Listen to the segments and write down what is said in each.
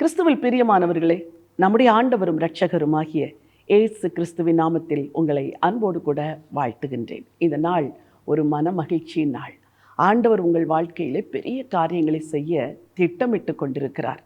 கிறிஸ்துவில் பிரியமானவர்களே நம்முடைய ஆண்டவரும் இரட்சகருமாகிய ஏசு கிறிஸ்துவின் நாமத்தில் உங்களை அன்போடு கூட வாழ்த்துகின்றேன். இந்த நாள் ஒரு மன மகிழ்ச்சியின் நாள். ஆண்டவர் உங்கள் வாழ்க்கையிலே பெரிய காரியங்களை செய்ய திட்டமிட்டு கொண்டிருக்கிறார்.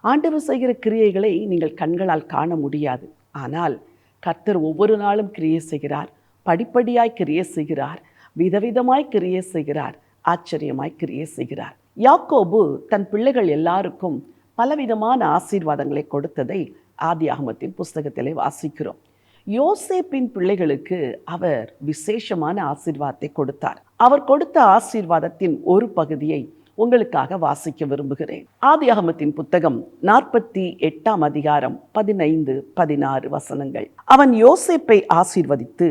ஆண்டவர் செய்கிற கிரியைகளை நீங்கள் கண்களால் காண முடியாது. ஆனால் கர்த்தர் ஒவ்வொரு நாளும் கிரியை செய்கிறார். படிப்படியாய் கிரியை செய்கிறார். விதவிதமாய் கிரியை செய்கிறார். ஆச்சரியமாய் கிரியை செய்கிறார். யாக்கோபு தன் பிள்ளைகள் எல்லாருக்கும் பலவிதமான ஆசீர்வாதங்களை கொடுத்ததை ஆதி அகமத்தின் புஸ்தகத்திலே வாசிக்கிறோம். யோசேப்பின் பிள்ளைகளுக்கு அவர் விசேஷமான ஆசீர்வாதத்தை கொடுத்தார். அவர் கொடுத்த ஆசீர்வாதத்தின் ஒரு பகுதியை உங்களுக்காக வாசிக்க விரும்புகிறேன். ஆதி அகமத்தின் புத்தகம் நாற்பத்தி எட்டாம் அதிகாரம் பதினைந்து பதினாறு வசனங்கள். அவன் யோசேப்பை ஆசீர்வதித்து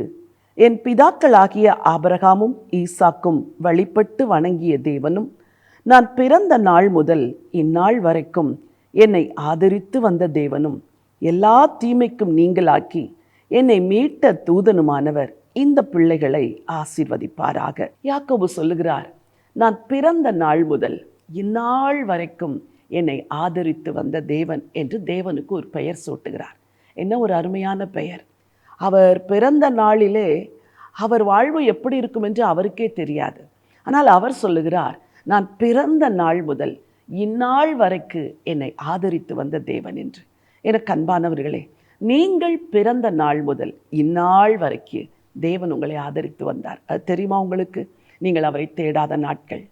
என் பிதாக்களாகிய ஆபரகாமும் ஈசாக்கும் வழிபட்டு வணங்கிய தேவனும் நான் பிறந்த நாள் முதல் இந்நாள் வரைக்கும் என்னை ஆதரித்து வந்த தேவனும் எல்லா தீமைக்கும் நீங்களாக்கி என்னை மீட்ட தூதனுமானவர் இந்த பிள்ளைகளை ஆசீர்வதிப்பாராக. யாக்கோபு சொல்லுகிறார் நான் பிறந்த நாள் முதல் இந்நாள் வரைக்கும் என்னை ஆதரித்து வந்த தேவன் என்று தேவனுக்கு ஒரு பெயர் சூட்டுகிறார். என்ன ஒரு அருமையான பெயர். அவர் பிறந்த நாளிலே அவர் வாழ்வு எப்படி இருக்கும் என்று அவருக்கே தெரியாது. ஆனால் அவர் சொல்லுகிறார் நான் பிறந்த நாள் முதல் இந்நாள் வரைக்கு என்னை ஆதரித்து வந்த தேவன் என்று. எனக்கு அன்பானவர்களே நீங்கள் பிறந்த நாள் முதல் இந்நாள் வரைக்கு தேவன் உங்களை ஆதரித்து வந்தார். அது தெரியுமா உங்களுக்கு? நீங்கள் அவரை தேடாத நாட்கள்.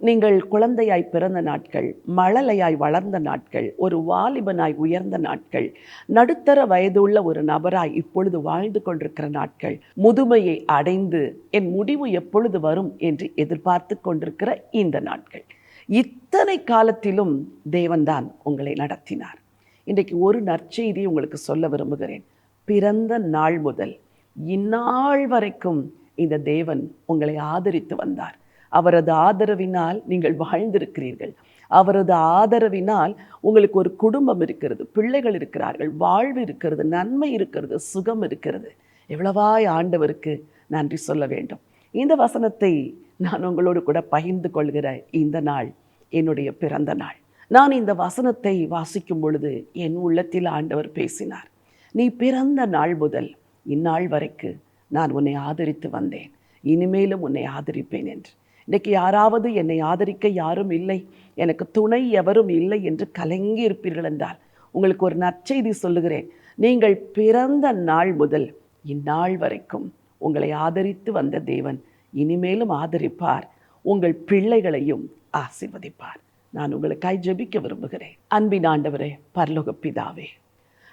நீங்கள் குழந்தையாய் பிறந்த நாட்கள் மழலையாய் வளர்ந்த நாட்கள் ஒரு வாலிபனாய் உயர்ந்த நாட்கள் நடுத்தர வயதுள்ள ஒரு நபராய் இப்பொழுது வாழ்ந்து கொண்டிருக்கிற நாட்கள் முதுமையை அடைந்து என் முடிவு எப்பொழுது வரும் என்று எதிர்பார்த்து கொண்டிருக்கிற இந்த நாட்கள். இத்தனை காலத்திலும் தேவன்தான் உங்களை நடத்தினார். இன்றைக்கு ஒரு நற்செய்தி உங்களுக்கு சொல்ல விரும்புகிறேன். பிறந்த நாள் முதல் இந்நாள் வரைக்கும் இந்த தேவன் உங்களை ஆதரித்து வந்தார். அவரது ஆதரவினால் நீங்கள் வாழ்ந்திருக்கிறீர்கள். அவரது ஆதரவினால் உங்களுக்கு ஒரு குடும்பம் இருக்கிறது பிள்ளைகள் இருக்கிறார்கள் வாழ்வு இருக்கிறது நன்மை இருக்கிறது சுகம் இருக்கிறது. எவ்வளவாய் ஆண்டவருக்கு நன்றி சொல்ல வேண்டும். இந்த வசனத்தை நான் உங்களோடு கூட பகிர்ந்து கொள்கிற இந்த நாள் என்னுடைய பிறந்த நாள். நான் இந்த வசனத்தை வாசிக்கும் பொழுது என் உள்ளத்தில் ஆண்டவர் பேசினார். நீ பிறந்த நாள் முதல் இந்நாள் வரைக்கு நான் உன்னை ஆதரித்து வந்தேன். இனிமேலும் உன்னை ஆதரிப்பேன் என்று. இன்றைக்கு யாராவது என்னை ஆதரிக்க யாரும் இல்லை. எனக்கு துணை எவரும் இல்லை என்று கலங்கி இருப்பீர்கள் என்றால் உங்களுக்கு ஒரு நற்செய்தி சொல்லுகிறேன். நீங்கள் பிறந்த நாள் முதல் இந்நாள் வரைக்கும் உங்களை ஆதரித்து வந்த தேவன் இனிமேலும் ஆதரிப்பார். உங்கள் பிள்ளைகளையும் ஆசிர்வதிப்பார். நான் உங்களுக்காய் ஜெபிக்க விரும்புகிறேன். அன்பின் ஆண்டவரே பரலோக பிதாவே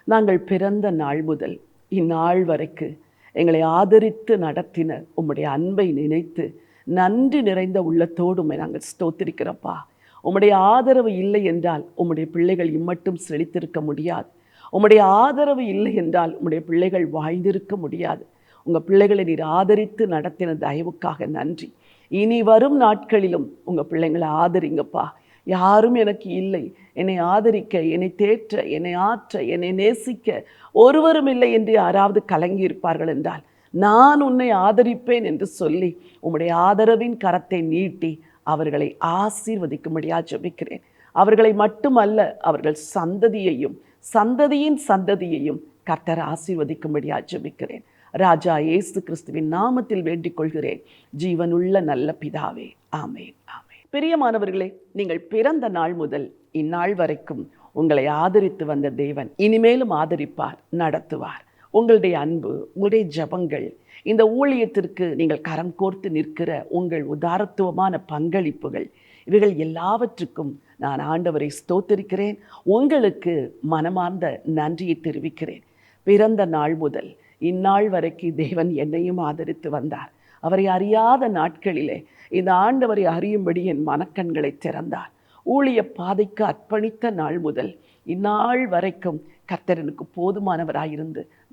நாங்கள் பிறந்த நாள் முதல் இந்நாள் வரைக்கு எங்களை ஆதரித்து நடத்தின உம்முடைய அன்பை நினைத்து நன்றி நிறைந்த உள்ளத்தோடு உண்மை நாங்கள் ஸ்தோத்திரிக்கிறப்பா உம்முடைய ஆதரவு இல்லை என்றால் உம்முடைய பிள்ளைகள் இம்மட்டும் செழித்திருக்க முடியாது. உம்முடைய ஆதரவு இல்லை என்றால் உம்முடைய பிள்ளைகள் வாழ்ந்திருக்க முடியாது. உங்கள் பிள்ளைகளை நீர் ஆதரித்து நடத்தின தயவுக்காக நன்றி. இனி வரும் நாட்களிலும் உங்கள் பிள்ளைங்களை ஆதரிங்கப்பா. யாரும் எனக்கு இல்லை. என்னை ஆதரிக்க என்னை தேற்ற என்னை ஆற்ற என்னை நேசிக்க ஒருவரும் இல்லை என்று யாராவது கலங்கி இருப்பார்கள் என்றால் நான் உன்னை ஆதரிப்பேன் என்று சொல்லி உம்முடைய ஆதரவின் கரத்தை நீட்டி அவர்களை ஆசீர்வதிக்கும்படியா ஜெபிக்கிறேன். அவர்களை மட்டுமல்ல அவர்கள் சந்ததியையும் சந்ததியின் சந்ததியையும் கர்த்தர் ஆசீர்வதிக்கும்படியா ஜெபிக்கிறேன். ராஜா ஏசு கிறிஸ்துவின் நாமத்தில் வேண்டிக் கொள்கிறேன் ஜீவனுள்ள நல்ல பிதாவே ஆமேன் ஆமேன். பிரியமானவர்களே நீங்கள் பிறந்த நாள் முதல் இந்நாள் வரைக்கும் உங்களை ஆதரித்து வந்த தேவன் இனிமேலும் ஆதரிப்பார் நடத்துவார். உங்களுடைய அன்பு உங்களுடைய ஜபங்கள் இந்த ஊழியத்திற்கு நீங்கள் கரம் கோர்த்து நிற்கிற உங்கள் உதாரத்துவமான பங்களிப்புகள் இவைகள் எல்லாவற்றுக்கும் நான் ஆண்டவரை ஸ்தோத்தரிக்கிறேன். உங்களுக்கு மனமார்ந்த நன்றியை தெரிவிக்கிறேன். பிறந்த நாள் முதல் இந்நாள் வரைக்கும் தேவன் என்னையும் ஆதரித்து வந்தார். அவரை அறியாத நாட்களிலே இந்த ஆண்டவரை அறியும்படி என் மனக்கண்களை திறந்தார். ஊழிய பாதைக்கு அர்ப்பணித்த நாள் முதல் இந்நாள் வரைக்கும் கர்த்தர் எனக்கு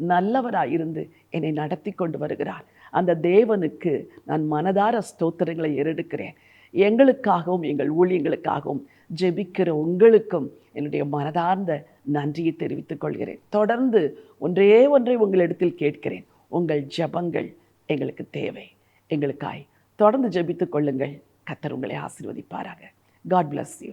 போதுமானவராயிருந்து நல்லவராயிருந்து என்னை நடத்தி கொண்டு வருகிறார். அந்த தேவனுக்கு நான் மனதார ஸ்தோத்திரங்களை ஏறெடுக்கிறேன். எங்களுக்காகவும் எங்கள் ஊழியங்களுக்காகவும் ஜெபிக்கிற உங்களுக்கும் என்னுடைய மனதார்ந்த நன்றியை தெரிவித்துக் கொள்கிறேன். தொடர்ந்து ஒன்றே ஒன்றை உங்களிடத்தில் கேட்கிறேன். உங்கள் ஜெபங்கள் எங்களுக்கு தேவை. எங்களுக்காய் தொடர்ந்து ஜெபித்துக் கொள்ளுங்கள். கத்தர் உங்களை ஆசீர்வதிப்பாராக. God bless you